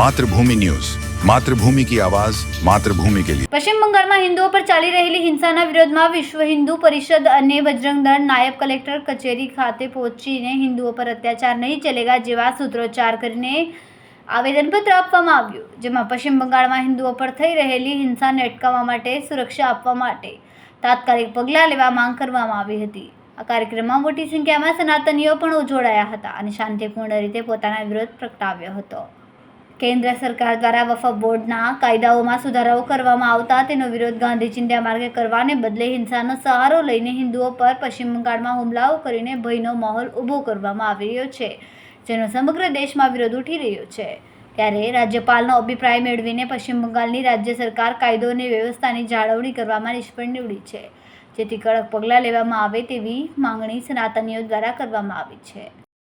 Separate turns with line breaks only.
Mathrubhumi news. Mathrubhumi કી આવાજ, માતૃભૂમિ કે લિયે.
પશ્ચિમ બંગાળમાં હિન્દુઓ પર ચાલી રહેલી હિંસાના વિરોધમાં વિશ્વ હિન્દુ પરિષદ અને બજરંગ દળ નાયબ કલેક્ટર કચેરી ખાતે પહોંચીને હિન્દુઓ પર અત્યાચાર નહીં ચલેગા જેવા સૂત્રોચ્ચાર કરીને આવેદનપત્ર આપવામાં આવ્યું, જેમાં પશ્ચિમ બંગાળમાં હિન્દુઓ પર થઈ રહેલી હિંસાને અટકાવવા માટે સુરક્ષા આપવા માટે તાત્કાલિક પગલાં લેવા માંગ કરવામાં આવી હતી. આ કાર્યક્રમમાં મોટી સંખ્યામાં સનાતનીઓ પણ જોડાયા હતા અને શાંતિપૂર્ણ રીતે પોતાના વિરોધ પ્રગટાવ્યો હતો. કેન્દ્ર સરકાર દ્વારા વફા બોર્ડના કાયદાઓમાં સુધારાઓ કરવામાં આવતા તેનો વિરોધ ગાંધી ચિંધ્યા માર્ગે કરવાને બદલે હિંસાનો સહારો લઈને હિન્દુઓ પર પશ્ચિમ બંગાળમાં હુમલાઓ કરીને ભયનો માહોલ ઊભો કરવામાં આવી રહ્યો છે, જેનો સમગ્ર દેશમાં વિરોધ ઉઠી રહ્યો છે. ત્યારે રાજ્યપાલનો અભિપ્રાય મેળવીને પશ્ચિમ બંગાળની રાજ્ય સરકાર કાયદો અને વ્યવસ્થાની જાળવણી કરવામાં નિષ્ફળ નીવડી છે, જેથી કડક પગલાં લેવામાં આવે તેવી માંગણી સનાતનીઓ દ્વારા કરવામાં આવી છે.